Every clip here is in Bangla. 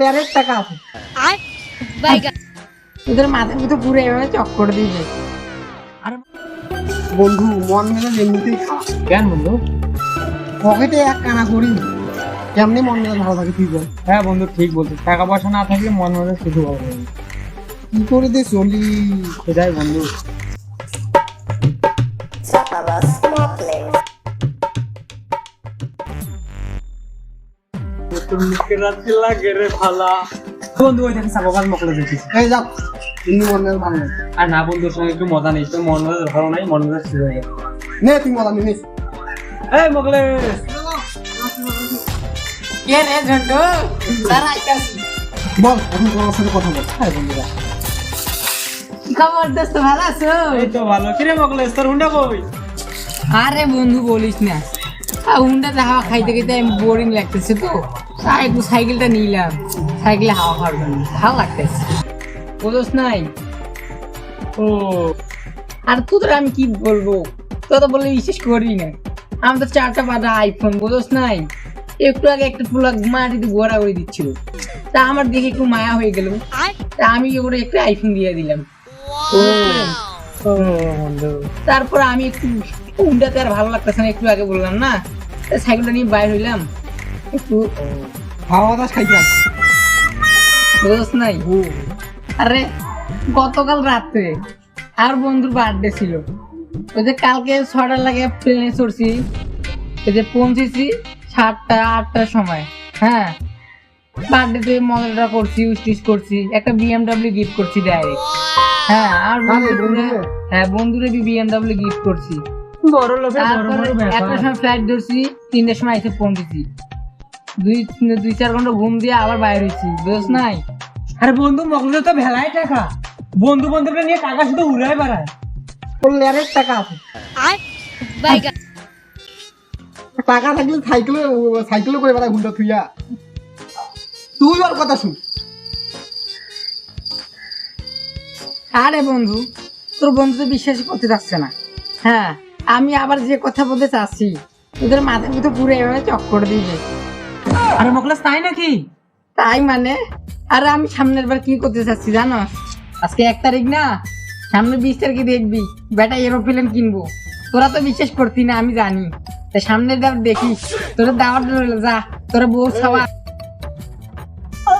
লেয়ারের টাকা আছে। বাইগান তোদের মাথার ভিতরে পুরো এভাবে চক্কর দিবে বন্ধু মন মেলে এমনিতেই খারাপ কেন বন্ধু? পকেটে এক কানা করি। কেমনি মন মেলে ভালো থাকে তুই বল। হ্যাঁ বন্ধু ঠিক বলছিস। টাকা পয়সা না থাকলে মন মনে শুধু ভালো কি করে দিয়ে চলি। সেটাই বন্ধু। তোর মুখে রাত্রি লাগে রে ভালা বন্ধু ওই দেখে সাবাবাজ মকলে দেখেছি এই যাক এমনি মন মেলে ভালো। লাগে আর না বন্ধুর সঙ্গে একটু মজা নেই তোর মন মজা ভালো নাই মন মজা শুরু হয়ে গেছে নে। তুই মজা নিস এই মকলে কে রে ঝন্টু? তারা আইতাছি বল এখন তোমার সাথে কথা বল। হ্যাঁ বন্ধুরা। খবর দোস্ত ভালো আছো? এই তো ভালো। কিরে মকলে তোর হুন্ডা কই? আরে বন্ধু বলিস না। আর হুন্ডাতে হাওয়া খাইতে খাইতে আমি বোরিং লাগতেছে তো। তাই একটু সাইকেলটা নিলাম। সাইকেলে হাওয়া খাওয়ার জন্য। ভালো লাগতেছে। বুঝোস নাই? ও। আর তোদের আমি কি বলব? তোরা তো বললে বিশেষ করি না। আমি তো চারটা পাটা আইফোন বুঝোস নাই? একটু আগে একটা পুরো মাটিতে গোড়া করে দিচ্ছিল। তা আমার দেখে একটু মায়া হয়ে গেল। তা আমি কি করে একটা আইফোন দিয়ে দিলাম। তারপর আমি একটু উন্ডাতে আর ভালো লাগতেছে না একটু আগে বললাম না? সাইকেলটা নিয়ে বাইর হইলাম। একটু হাওয়া বাতাস নাই? আরে গতকাল রাত্রে আর বন্ধুর বার্থডে ছিল। ওই যে কালকে ছটার লাগে প্লেনে চড়ছি। ওই যে পৌঁছেছি সাতটা আটটার সময়। হ্যাঁ? বার্থডেতে মজাটা করছি উইস্টিস করছি একটা বিএমডাব্লিউ গিফট করছি ডাইরেক্ট হ্যাঁ আর বন্ধুরে হ্যাঁ বন্ধুরে বিএমডাব্লিউ গিফট করছি। বড় লোকের বড় বড় ব্যাপার। একটার সময় ফ্লাইট ধরছি তিনটার সময় এসে পৌঁছেছি দুই দুই চার ঘণ্টা ঘুম দিয়ে আবার বাইরে হয়েছি দোষ নাই। আরে বন্ধু তো টাকা। বন্ধু বান্ধবরা নিয়ে টাকা শুধু উড়াই বেড়ায়। ওর লেয়ারের টাকা আছে। টাকা থাকলে সাইকেলে সাইকেলে করে বেড়া ঘুমটা থুইয়া। তুই ওর কথা শুন। আরে বন্ধু তোর বন্ধু তো বিশ্বাস করতে চাচ্ছে না। হ্যাঁ আমি আবার যে কথা বলতে চাচ্ছি ওদের মাথা মতো পুরে এভাবে চক্কর দিবে। আরে মোকলাস তাই নাকি? তাই মানে? আরে আমি সামনের বার কি করতে চাচ্ছি জানো? আজকে এক তারিখ না সামনে বিশ তারিখে দেখবি বেটা এরোপ্লেন কিনবো। তোরা তো বিশ্বাস করতি না আমি জানি। তা সামনে দাও দেখি তোরা দাওয়াত যা তোরা বউ ছাওয়া।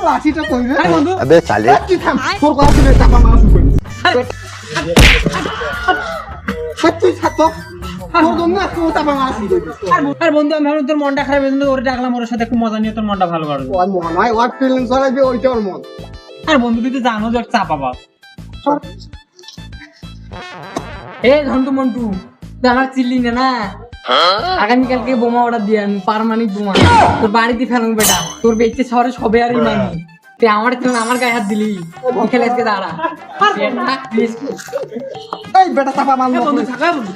লাঠিটা কইবে বন্ধু। আবে চালে। কি থাম তোর কথা শুনে চাপা মারা শুরু আর বন্ধু- আমি ভাবলাম তোর মনটা খারাপ জন্য ওরে ডাকলাম ওর সাথে একটু মজা নিয়ে তোর মনটা ভালো করবে ওর মন হয় ওর ফিলিংস চালাইবে ওইটা ওর মন। আর বন্ধু তুই তো জানো যে ওর চাপা বাস এ ঘন্টু মন্টু তুই আমার চিল্লি না না? আগামীকালকে বোমা অর্ডার দিয়ে আমি পারমানিক বোমা। তোর বাড়িতে ফেলুন বেটা তোর বেঁচে শহরে সবে আর ইমানি তুই আমার ছিল আমার গায়ে হাত দিলি। খেলে আজকে দাঁড়া। এই বেটা চাপা মারলো বন্ধু থাকা বন্ধু।